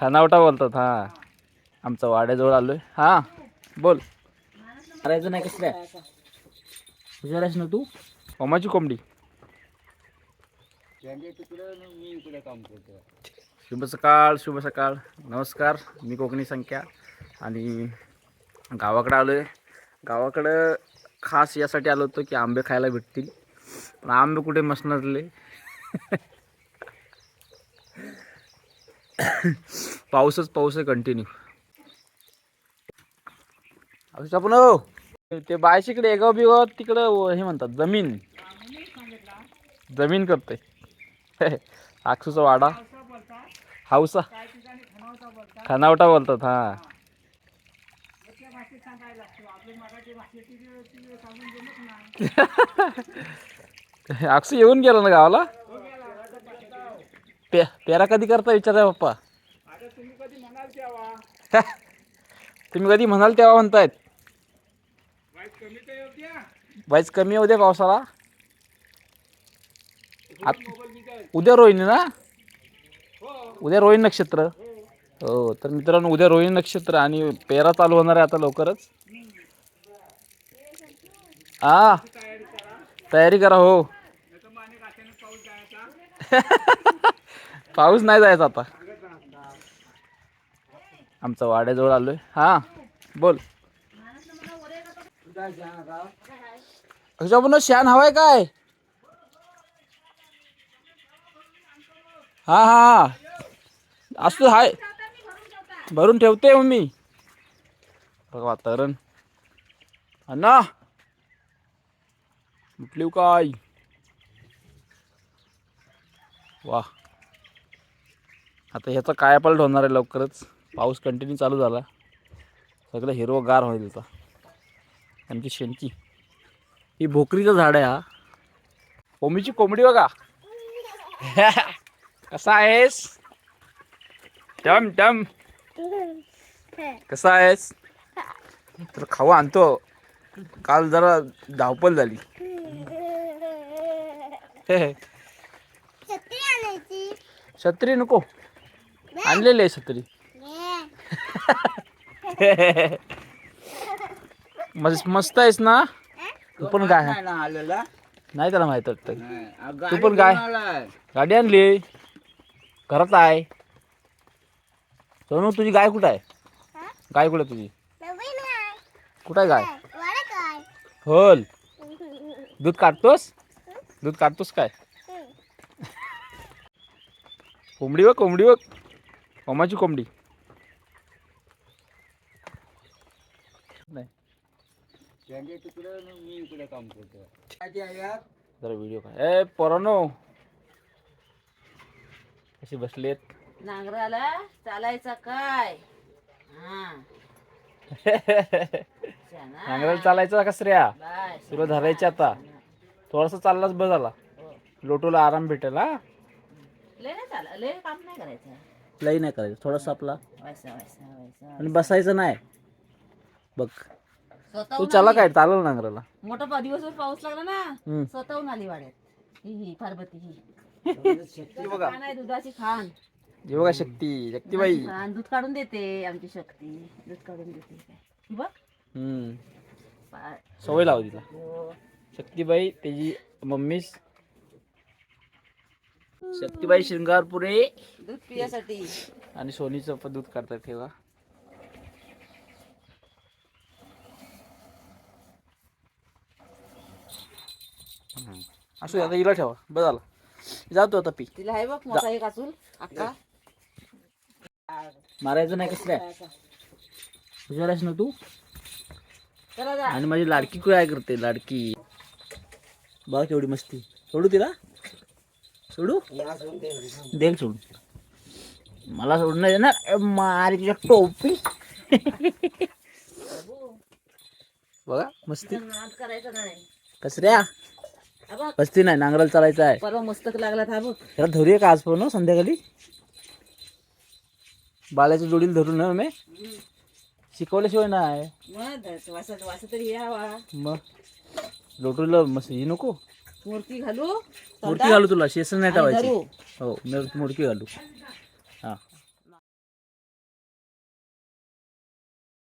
खानावटा बोलतात हा. आमचा वाड्याजवळ आलोय. हा बोल. करायचं नाही कसं आहेस ना तू? ओमाची कोंबडी. शुभ सकाळ शुभ सकाळ. नमस्कार मी कोकणी संख्या. आणि गावाकडं आलो आहे गावाकडं खास यासाठी आलो होतो की आंबे खायला भेटतील. पण आंबे कुठे मसणारले पाऊसच पाऊस आहे कंटिन्यू आपण हो ते बायशीकडे एगाव बिगाव तिकडं हे म्हणतात जमीन. जमीन करते आक्षूचा वाडा. हाऊसा. खानावटा बोलतात हा. अक्षू येऊन गेला ना गावाला? पे पेरा कधी करता विचारा पप्पा. तुम्ही कधी म्हणाल तेव्हा म्हणतायत. वाईच कमी येऊ दे पावसाला. उद्या रोहिणी ना? उद्या रोहिणी नक्षत्र. हो तर मित्रांनो उद्या रोहिणी नक्षत्र आणि पेरा चालू होणार आहे आता लवकरच. हा तयारी करा हो. पाऊस नाही जायचा आता. आमचा वाड्याजवळ आलोय. हा बोल. पण शान हवाय काय? हा हा हा. असतो हाय. भरून ठेवते मी. बघ वातावरण. अण्णा. म्हटली हो काय? वा आता ह्याचा काय कायापालट होणार आहे लवकरच? पाऊस कंटिन्यू चालू झाला. सगळं हिरवगार होईल आता. आमची शेणकी ही भोकरीचं झाड आहे हा. कोंबडीची कोंबडी बघा. कसा आहेस? टम टम. कसा आहेस? तर खाऊ आणतो. काल जरा धावपल झाली. छत्री नको. आणलेली आहे छत्री. मस्त मस्त आहेस ना? तू पण काय आलेला. नाही त्याला माहीत वाटतं. तू पण काय? गाडी आणली. घरात आहे. सोनू तुझी गाय कुठं आहे? गाय कुठं तुझी? कुठं आहे गाय? होल दूध काढतोस? दूध काढतोस काय? कोंबडी बघ कोंबडी बघ. ओमाची कोंबडी नाही मी इकडे काम करतो जरा व्हिडिओ काय ए पोरानो. बसलेत? नांगराला चालायचा काय? हा. शाना. नांगराला चालायचं कसऱ्या बाय. तुला धरायचे आता. थोडासा चाललाच बस झाला. लोटूला आराम भेटेल हा? लय नाही चाल लय काम नाही करायचं. लई नाही करायचं. थोडासा आपला. वैसा वैसा वैसा आणि बसायचं नाही. बघ. तू चला. काय चालल नांगराला मोठा पा- दिवसभर पाऊस लागला ना. स्वतःहून आली वाड्यात. ही ही पार्वती ही. ही बघा. दुधाची खान बघा शक्ती शक्तीबाई. दूध काढून देते आमची शक्ती. दूध काढून देते. ही बघ. सवय लाव तिला. हो. शक्तीबाई त्याची मम्मीस शक्तीबाई शृंगारपुरे. दूध पिण्यासाठी आणि सोनीचं पण दूध काढतात तेव्हा. असू दे, आता हिला ठेवा. बस झाला. जातो आता पी. तिला आहे बघ मोठा एक असून अक्का. मारायचं नाही कसं काय ना तू? चला जा. आणि माझी लाडकी काय करते? लाडकी. बघ केवढी मस्ती. सोडू तिला? सोडू? देल सोडून. मला सोडून नाही देणार. मारी तुझ्या टोपी. बघा मस्ती. नाद करायचं नाही. कसऱ्या? मस्ती नाही नांगराला चालायचं आहे. परवा मस्तक लागला हा बघ त्याला धरूया का आज पण संध्याकाळी? बाल्याच्या जोडीला धरून ना मी शिकवल्याशिवाय नाही. मग वासा तरी यावा. मग? लोटूला मस्त ही नको. मूर्ती घालू. मूर्ती घालू तुला शेसन नाही धरू. हो मी मूर्ती घालू.